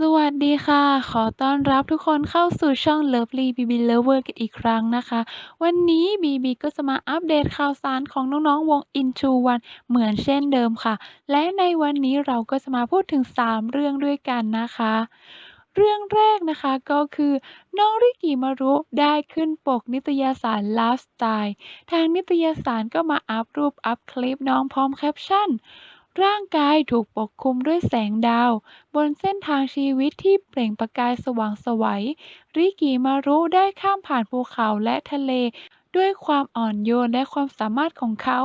สวัสดีค่ะ ขอต้อนรับทุกคนเข้าสู่ช่อง Lovely BB Lover กันอีกครั้งนะคะ วันนี้บีบีก็จะมาอัปเดตข่าวสารของน้องๆ วง In2One เหมือนเช่นเดิมค่ะ และในวันนี้เราก็จะมาพูดถึง 3 เรื่องด้วยกันนะคะ เรื่องแรกนะคะก็คือ น้องริกิมารุได้ขึ้นปกนิตยสารไลฟ์สไตล์ทางนิตยสารก็มาอัปรูปอัปคลิปน้องพร้อมแคปชั่น ร่างกายถูกปกคลุมด้วยแสงดาว บนเส้นทางชีวิตที่เปล่งประกายสว่างไสว ริกิมารุได้ข้ามผ่านภูเขาและทะเล ด้วยความอ่อนโยนและความสามารถของเขา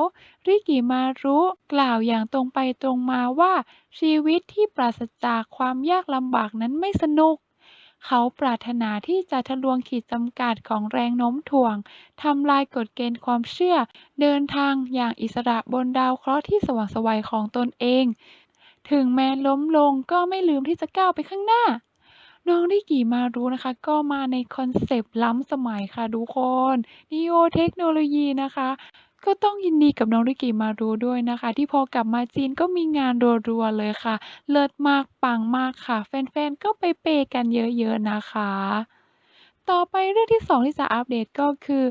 ริกิมารุกล่าวอย่างตรงไปตรงมาว่า ชีวิตที่ปราศจากความยากลำบากนั้นไม่สนุก เขาปรารถนาที่จะทะลวงขีดจำกัดของแรงโน้มถ่วง ทำลายกฎเกณฑ์ความเชื่อ เดินทางอย่างอิสระบนดาวเคราะห์ที่สว่างไสวของตนเอง ถึงแม้ล้มลงก็ไม่ลืมที่จะก้าวไปข้างหน้า น้องริกิมารุนะคะ ก็มาในคอนเซปต์ล้ำสมัยค่ะทุกคน Neo เทคโนโลยีนะคะ ก็ต้องยินดีกับน้องริกิมารุด้วยนะคะ ที่พอกลับมาจีนก็มีงานรัว ๆ เลยค่ะ เลิศมากปังมากค่ะ แฟน ๆ ก็ไปเปย์กันเยอะ ๆ นะคะ ต่อไปเรื่องที่ 2 ที่จะอัปเดตก็คือ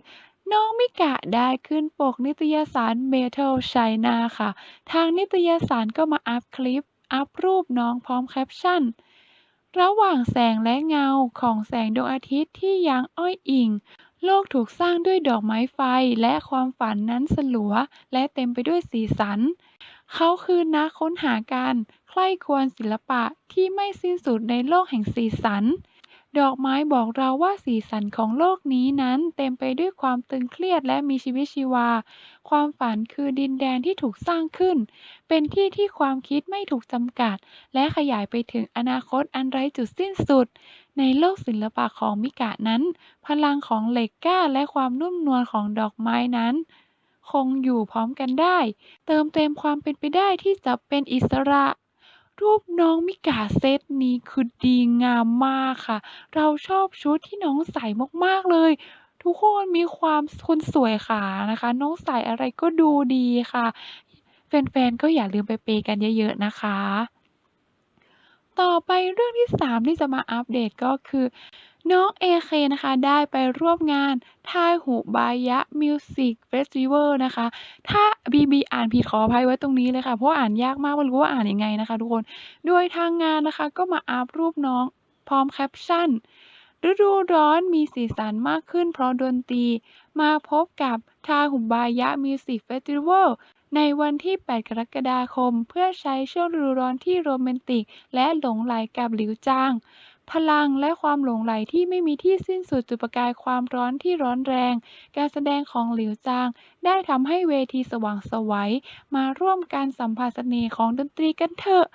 น้องมิกะได้ขึ้นปกนิตยสาร Metal China ค่ะ ทางนิตยสารก็มาอัปคลิป อัปรูปน้องพร้อมแคปชั่น ระหว่างแสงและเงาของแสงดวงอาทิตย์ที่ยังอ้อยอิง โลกถูกสร้างด้วยดอกไม้ไฟและความฝันนั้นสลัวและเต็มไปด้วยสีสัน เขาคือนักค้นหาการ ใคร่ครวญศิลปะที่ไม่สิ้นสุดในโลกแห่งสีสัน ดอกไม้บอกเราว่าสีสันของโลกนี้นั้นเต็มไปด้วยความตึงเครียดและมีชีวิตชีวา ความฝันคือดินแดนที่ถูกสร้างขึ้น เป็นที่ที่ความคิดไม่ถูกจำกัด และขยายไปถึงอนาคตอันไร้จุดสิ้นสุด ในโลกศิลปะของมิกะนั้น พลังของเหล็กกล้าและความนุ่มนวลของดอกไม้นั้น คงอยู่พร้อมกันได้ เติมเต็มความเป็นไปได้ที่จะเป็นอิสระ รูปน้องมิกาเซตนี้คือดีงามมากค่ะ เราชอบชุดที่น้องใส่มาก ๆ เลย ทุกคนมีความคนสวยขานะคะ น้องใส่อะไรก็ดูดีค่ะ แฟน ๆ ก็อย่าลืมไปเปย์กันเยอะ ๆ นะคะ ต่อไปเรื่องที่ 3 ที่จะมาอัปเดตก็คือ น้อง AK นะคะได้ไปร่วมงาน Taihubayat Music Festival นะคะ ถ้าบีบีอ่านผิดขออภัยไว้ตรงนี้เลยค่ะ เพราะอ่านยากมากไม่รู้ว่าอ่านยังไงนะคะทุกคน โดยทางงานนะคะก็มาอัปรูปน้องพร้อมแคปชั่นฤดูร้อนมีสีสันมากขึ้นเพราะดนตรี มาพบกับ Taihubayat Music Festival ในวันที่ 8 กรกฎาคม เพื่อใช้ช่วงฤดูร้อนที่โรแมนติก และหลงใหลกับหลิวจาง พลังและความหลงใหลที่ไม่มีที่สิ้นสุดจุดประกายความร้อนที่ร้อนแรง การแสดงของหลิวจาง ได้ทำให้เวทีสว่างไสวมาร่วมกันสัมผัสเสน่ห์ของดนตรีกันเถอะ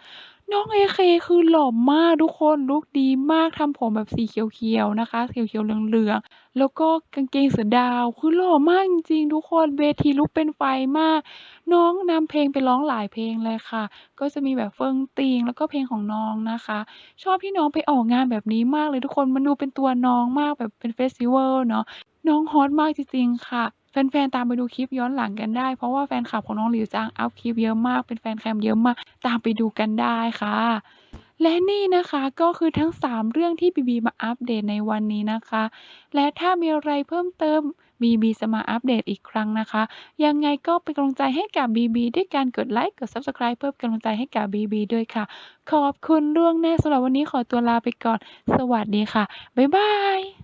น้อง AK คือหล่อมากทุกคน ลุคดีมาก ทำผมแบบสีเขียว ๆ นะคะ เขียว ๆ เหลือง ๆ แล้วก็กางเกงเสือดาว คือหล่อมากจริง ๆ ทุกคน เวทีลุกเป็นไฟมาก น้องนำเพลงไปร้องหลายเพลงเลยค่ะ ก็จะมีแบบเฟิงติง แล้วก็เพลงของน้องนะคะ ชอบที่น้องไปออกงานแบบนี้มากเลยทุกคน มันดูเป็นตัวน้องมาก แบบเป็นเฟสติวัลเนาะ น้องฮอตมากจริง ๆ ค่ะ แฟนๆ ตามไปดูคลิปย้อนหลังกันได้ เพราะว่าแฟนคลับของน้องหลิวจางอัปคลิปเยอะมาก เป็นแฟนแคมเยอะมาก ตามไปดูกันได้ค่ะ และนี่นะคะก็คือทั้ง 3 เรื่องที่บีบีมาอัปเดตในวันนี้นะคะ และถ้ามีอะไรเพิ่มเติมบีบีจะมาอัปเดตอีกครั้งนะคะ ยังไงก็เป็นกำลังใจให้กับบีบีด้วยการกดไลค์ กด Subscribe เพื่อเป็นกำลังใจให้กับบีบีด้วยค่ะ ขอบคุณล่วงหน้าสำหรับวันนี้ขอตัวลาไปก่อน สวัสดีค่ะ บ๊ายบาย